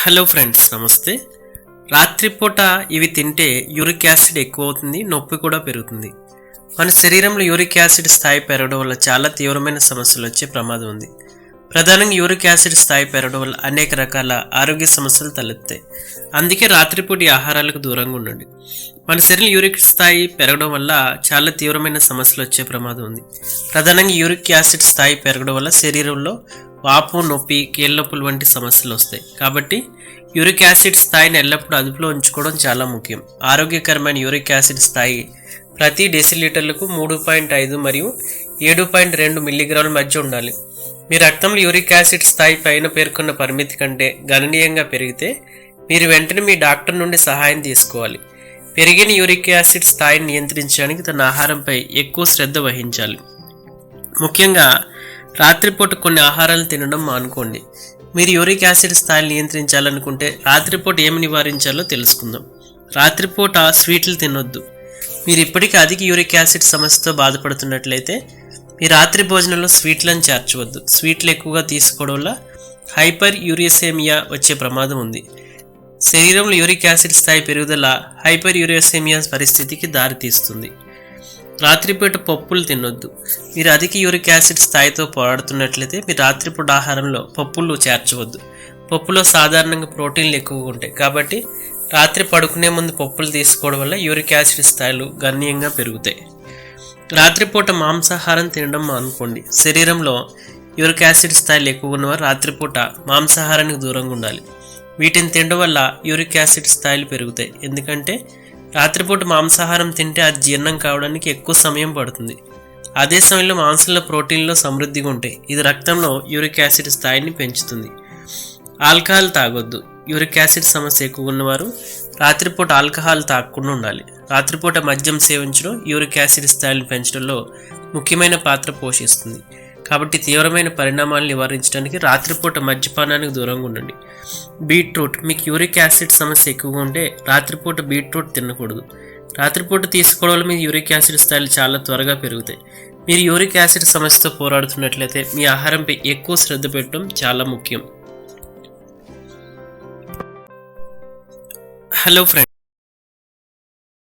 Hello friends నమస్తే. రాత్రిపూట ఇవి తింటే యూరిక్ యాసిడ్ ఎక్కువ అవుతుంది నొప్పి కూడా పెరుగుతుంది. మన శరీరంలో యూరిక్ యాసిడ్ స్థాయి పెరగడం వల్ల చాలా తీవ్రమైన సమస్యలు వచ్చే ప్రమాదం ఉంది. ప్రధానంగా యూరిక్ యాసిడ్ స్థాయి పెరగడం వల్ల అనేక రకాల ఆరోగ్య సమస్యలు తలెత్తాయి. అందుకే రాత్రిపూట ఆహారాలకు దూరంగా ఉండండి. మన శరీరం యూరిక్ స్థాయి పెరగడం వల్ల చాలా తీవ్రమైన సమస్యలు వచ్చే ప్రమాదం ఉంది. ప్రధానంగా యూరిక్ యాసిడ్ స్థాయి పెరగడం వల్ల శరీరంలో వాపు నొప్పి కీళ్ళొప్పులు వంటి సమస్యలు వస్తాయి. కాబట్టి యూరిక్ యాసిడ్ స్థాయిని ఎల్లప్పుడూ అదుపులో ఉంచుకోవడం చాలా ముఖ్యం. ఆరోగ్యకరమైన యూరిక్ యాసిడ్ స్థాయి ప్రతి డెసిలీటర్లకు మూడు పాయింట్ ఐదు మరియు ఏడు పాయింట్ రెండు మిల్లీగ్రాముల మధ్య ఉండాలి. మీ రక్తంలో యూరిక్ యాసిడ్ స్థాయి పైన పేర్కొన్న పరిమితి కంటే గణనీయంగా పెరిగితే మీరు వెంటనే మీ డాక్టర్ నుండి సహాయం తీసుకోవాలి. పెరిగిన యూరిక్ యాసిడ్ స్థాయిని నియంత్రించడానికి తన ఆహారంపై ఎక్కువ శ్రద్ధ వహించాలి. ముఖ్యంగా రాత్రిపూట కొన్ని ఆహారాలు తినడం మానుకోండి. మీరు యూరిక్ యాసిడ్ స్థాయిని నియంత్రించాలనుకుంటే రాత్రిపూట ఏమి నివారించాలో తెలుసుకుందాం. రాత్రిపూట స్వీట్లు తినొద్దు. మీరు ఇప్పటికీ అధిక యూరిక్ యాసిడ్ సమస్యతో బాధపడుతున్నట్లయితే మీ రాత్రి భోజనంలో స్వీట్లను చేర్చవద్దు. స్వీట్లు ఎక్కువగా తీసుకోవడం వల్ల హైపర్ యూరియాసేమియా వచ్చే ప్రమాదం ఉంది. శరీరంలో యూరిక్ యాసిడ్ స్థాయి పెరుగుదల హైపర్ యూరియాసేమియా పరిస్థితికి దారితీస్తుంది. రాత్రిపూట పప్పులు తినొద్దు. మీరు అధిక యూరిక్ యాసిడ్ స్థాయితో పోరాడుతున్నట్లయితే మీరు రాత్రిపూట ఆహారంలో పప్పులు చేర్చవద్దు. పప్పులో సాధారణంగా ప్రోటీన్లు ఎక్కువగా ఉంటాయి. కాబట్టి రాత్రి పడుకునే ముందు పప్పులు తీసుకోవడం వల్ల యూరిక్ యాసిడ్ స్థాయిలు గణనీయంగా పెరుగుతాయి. రాత్రిపూట మాంసాహారం తినడం మానుకోండి. శరీరంలో యూరిక్ యాసిడ్ స్థాయిలు ఎక్కువ ఉన్నవారు రాత్రిపూట మాంసాహారానికి దూరంగా ఉండాలి. వీటిని తినడం వల్ల యూరిక్ యాసిడ్ స్థాయిలు పెరుగుతాయి. ఎందుకంటే రాత్రిపూట మాంసాహారం తింటే అది జీర్ణం కావడానికి ఎక్కువ సమయం పడుతుంది. అదే సమయంలో మాంసంలో ప్రోటీన్లో సమృద్ధిగా ఉంటాయి. ఇది రక్తంలో యూరిక్ యాసిడ్ స్థాయిని పెంచుతుంది. ఆల్కహాల్ తాగొద్దు. యూరిక్ యాసిడ్ సమస్య ఎక్కువ ఉన్నవారు రాత్రిపూట ఆల్కహాల్ తాగకుండా ఉండాలి. రాత్రిపూట మద్యం సేవించడం యూరిక్ యాసిడ్ స్థాయిని పెంచడంలో ముఖ్యమైన పాత్ర పోషిస్తుంది. కాబట్టి తీవ్రమైన పరిణామాలు నివారించడానికి రాత్రిపూట మద్యపానానికి దూరంగా ఉండండి. బీట్రూట్ మీకు యూరిక్ యాసిడ్ సమస్య ఎక్కువగా ఉంటే రాత్రిపూట బీట్రూట్ తినకూడదు. రాత్రిపూట తీసుకోవడం వల్ల మీ యూరిక్ యాసిడ్ స్థాయిలు చాలా త్వరగా పెరుగుతాయి. మీరు యూరిక్ యాసిడ్ సమస్యతో పోరాడుతున్నట్లయితే మీ ఆహారంపై ఎక్కువ శ్రద్ధ పెట్టడం చాలా ముఖ్యం. Hello friend